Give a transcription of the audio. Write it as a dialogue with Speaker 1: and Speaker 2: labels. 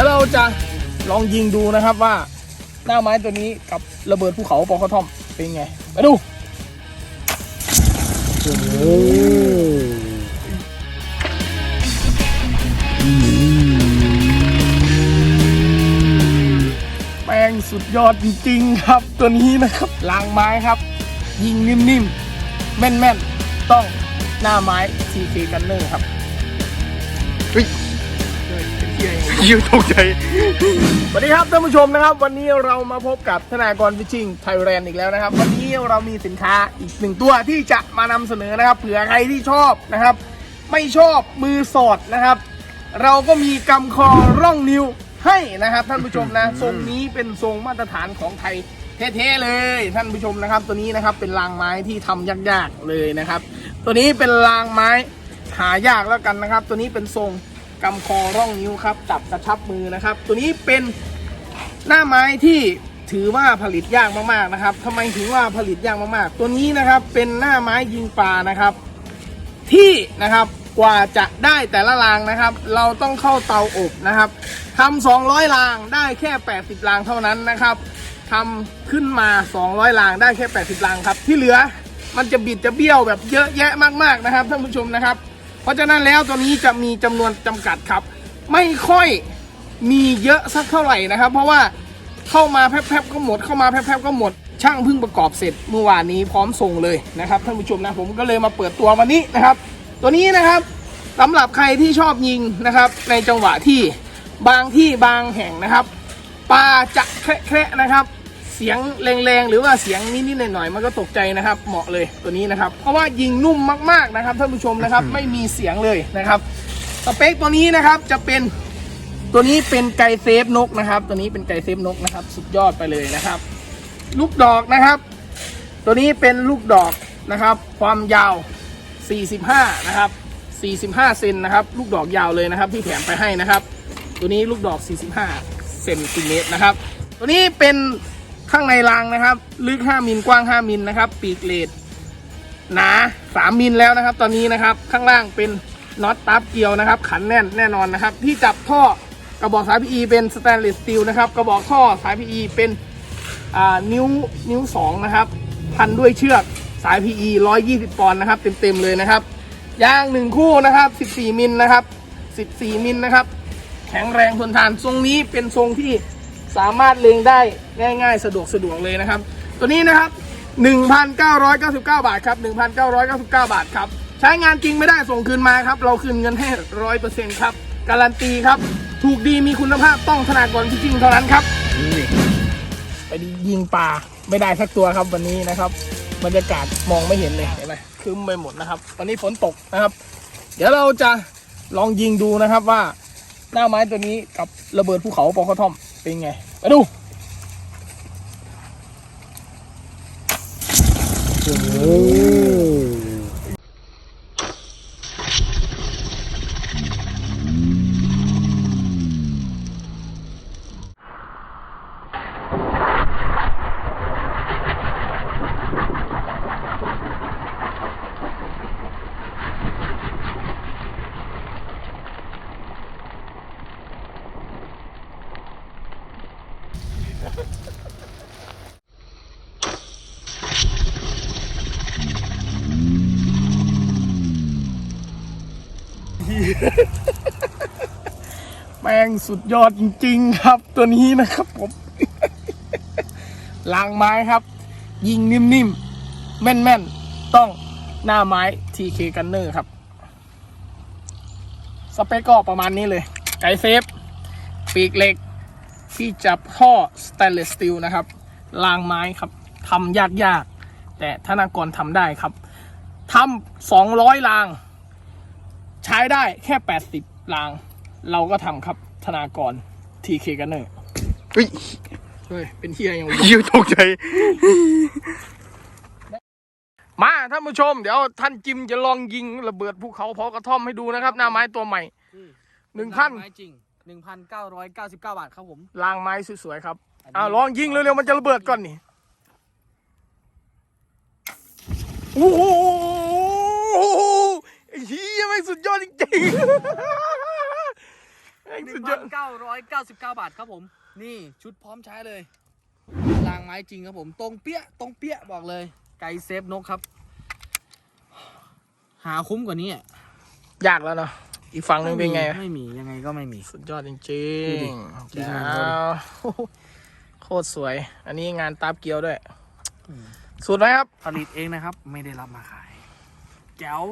Speaker 1: แล้วเราจะลองยิงดูนะครับว่าหน้าไม้ตัวนี้กับระเบิดภูเขาปอคอทอมเป็นไง ไปดูแป้งสุดยอดจริงๆครับตัวนี้นะครับลางไม้ครับ ยิงนิ่มๆ แม่นๆ ต้องหน้าไม้ CK Gunner ครับ
Speaker 2: ย
Speaker 1: ยังไง
Speaker 2: ยิวตกใจ
Speaker 1: สวัสดีครับท่านผู้ชมนะครับ วันนี้เรามาพบกับธนากรฟิชชิ่งไทยแลนด์อีกแล้วนะครับ วันนี้เรามีสินค้าอีกหนึ่งตัวที่จะมานำเสนอนะครับ เผื่อใครที่ชอบนะครับ ไม่ชอบมือสอดนะครับ เราก็มีกำคอร่องนิ้วให้นะครับ ท่านผู้ชมนะทรงนี้เป็นทรงมาตรฐานของไทยเท่ๆเลย ท่านผู้ชมนะครับ ตัวนี้นะครับเป็นรางไม้ที่ทำยากๆเลยนะครับ ตัวนี้เป็นรางไม้หายากแล้วกันนะครับ ตัวนี้เป็นทรง กำคอร่องนิ้วครับจับกระชับมือนะครับ ตัวนี้เป็นหน้าไม้ที่ถือว่าผลิตยากมากๆนะครับทำไมถึงว่าผลิตยากมากๆ ตัวนี้นะครับเป็นหน้าไม้ยิงปลานะครับ ที่นะครับกว่าจะได้แต่ละรางนะครับ เราต้องเข้าเตาอบนะครับทำ200รางได้แค่ 80รางเท่านั้นนะครับทำขึ้นมา 200รางได้แค่ 80รางครับ ที่เหลือมันจะบิดจะเบี้ยวแบบเยอะแยะมากๆนะครับท่านผู้ชมนะครับ เพราะฉะนั้นแล้วตัวนี้จะมีจำนวนจำกัดครับ ไม่ค่อยมีเยอะสักเท่าไหร่นะครับ เพราะว่าเข้ามาแป๊บๆก็หมด เข้ามาแป๊บๆก็หมด ช่างเพิ่งประกอบเสร็จเมื่อวานนี้พร้อมส่งเลยนะครับท่านผู้ชมนะผมก็เลยมาเปิดตัววันนี้นะครับ ตัวนี้นะครับสำหรับใครที่ชอบยิงนะครับ ในจังหวะที่บางที่บางแห่งนะครับปลาจะแคระนะครับ สียงแรงๆ หรือว่าเสียงนิดๆหน่อยๆมันก็ตกใจนะครับ เหมาะเลยตัวนี้นะครับ เพราะว่ายิงนุ่มมากๆนะครับท่านผู้ชมนะครับไม่มีเสียงเลยนะครับสเปคตัวนี้นะครับจะเป็นตัวนี้เป็นไก่เซฟนกนะครับ ตัวนี้เป็นไก่เซฟนกนะครับ สุดยอดไปเลยนะครับ ลูกดอกนะครับ ตัวนี้เป็นลูกดอกนะครับ ความยาว 45 นะครับ 45 เซนนะครับ ลูกดอกยาวเลยนะครับ ที่แถมไปให้นะครับ ตัวนี้ลูกดอก 45 เซนติเมตรนะครับ ตัวนี้เป็น ข้างในรางนะครับ ลึก 5มิลกว้าง 5มิลนะครับ ปีกเลดหนา 3มิลแล้วนะครับ ตอนนี้นะครับข้างล่างเป็นน็อตตับเกลียวนะครับ ขันแน่นแน่นอนนะครับ ที่จับท่อกระบอกสาย PE เป็นสแตนเลสสตีลนะครับกระบอกท่อสาย PE เป็นอ่านิ้วนิ้ว2นะครับพันด้วยเชือกสาย PE 120 ปอนด์นะครับ เต็มๆเลยนะครับยางหนึ่งคู่นะครับ 14 มิลนะครับ 14 มิลนะครับ แข็งแรงทนทานทรงนี้เป็นทรงที่ สามารถเล็งได้ง่าย ๆ สะดวกสะดวกเลยนะครับ ตัวนี้นะครับ 1,999 บาทครับ 1,999 บาทครับ ใช้งานจริงไม่ได้ส่งคืนมาครับ เราคืนเงินให้ร้อยเปอร์เซ็นต์ครับ การันตีครับ ถูกดีมีคุณภาพต้องธนากรจริงๆเท่านั้นครับไปยิงปลาไม่ได้สักตัวครับวันนี้นะครับบรรยากาศมองไม่เห็นเลยเห็นไหมครึ้มไปหมดนะครับวันนี้ฝนตกนะครับ เดี๋ยวเราจะลองยิงดูนะครับว่าหน้าไม้ตัวนี้กับระเบิดภูเขาปอคอทอม เป็นไง ไปดู แม่งสุดยอดจริง ๆ ครับ ตัวนี้นะครับผมลางไม้ครับ ยิงนิ่มๆ แม่นๆ ต้องหน้าไม้ TK Gunner ครับ สเปคก็ประมาณนี้เลย ไกเซฟ ปีกเหล็ก ที่จับท่อสแตนเลสสตีลนะครับรางไม้ครับทำยากๆ แต่ธนากรทำได้ครับทำสองร้อยราง ใช้ได้แค่ 80ราง เราก็ทำครับธนากร TK กันเนอร์
Speaker 2: เฮ้ย
Speaker 1: เฮ้ย เป็นเฮียยังไง
Speaker 2: ยิวตกใจ
Speaker 1: มาท่านผู้ชม เดี๋ยวท่านจิมจะลองยิงระเบิดภูเขาเผากระท่อมให้ดูนะครับ หน้าไม้ตัวใหม่หนึ่งพัน
Speaker 3: ไม้จริง1,999บาทครับผม
Speaker 1: รางไม้สวยๆครับอ้าวลองยิงเร็วๆมันจะระเบิดก่อนนี่โอ้โหไอ้เฮียไม่ง สุดยอดจริงๆไอ้ง
Speaker 3: หนึ่
Speaker 1: สุ
Speaker 3: ง
Speaker 1: ดย
Speaker 3: พั
Speaker 1: อด
Speaker 3: นเก้าร้อยเก้าสิบเก้าบาทครับผม นี่ชุดพร้อมใช้เลยรางไม้จริงครับผม ตรงเปี้ย ตรงเปี้ยบอกเลย ไก่เซฟนกครับ หาคุ้มกว่านี้อะ
Speaker 1: ยากแล้วเนาะอีกฝั่งหนึงเป็นไง
Speaker 3: ไม่มียังไงก็ไม่มี
Speaker 1: สุดยอดจริงๆ
Speaker 3: ดูดิ
Speaker 1: เจ้า
Speaker 3: ดูงานเขาดิ
Speaker 1: โคตรสวย อันนี้งานตาบเกียวด้วยสูตรไหมครับ
Speaker 3: ผลิตเองนะครับ ไม่ได้รับมาขายแจ๋ว